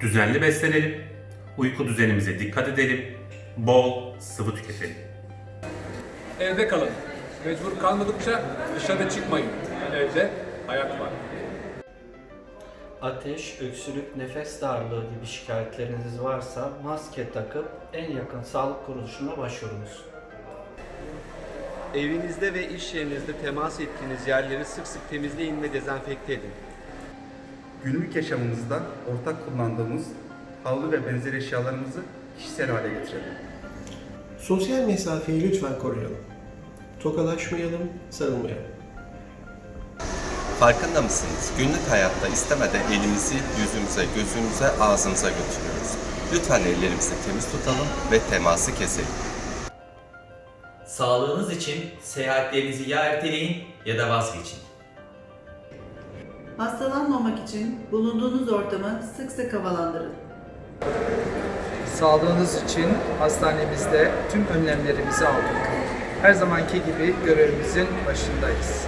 Düzenli beslenelim, uyku düzenimize dikkat edelim, bol sıvı tüketelim. Evde kalın. Mecbur kalmadıkça dışarı çıkmayın. Evde hayat var. Ateş, öksürük, nefes darlığı gibi şikayetleriniz varsa maske takıp en yakın sağlık kuruluşuna başvurunuz. Evinizde ve iş yerinizde temas ettiğiniz yerleri sık sık temizleyin ve dezenfekte edin. Günlük yaşamımızda ortak kullandığımız havlu ve benzeri eşyalarımızı kişisel hale getirelim. Sosyal mesafeyi lütfen koruyalım. Tokalaşmayalım, sarılmayalım. Farkında mısınız? Günlük hayatta istemeden elimizi yüzümüze, gözümüze, ağzımıza götürüyoruz. Lütfen ellerimizi temiz tutalım ve teması keselim. Sağlığınız için seyahatlerinizi ya erteleyin ya da vazgeçin. Hastalanmamak için bulunduğunuz ortamı sık sık havalandırın. Sağlığınız için hastanemizde tüm önlemlerimizi aldık. Her zamanki gibi görevimizin başındayız.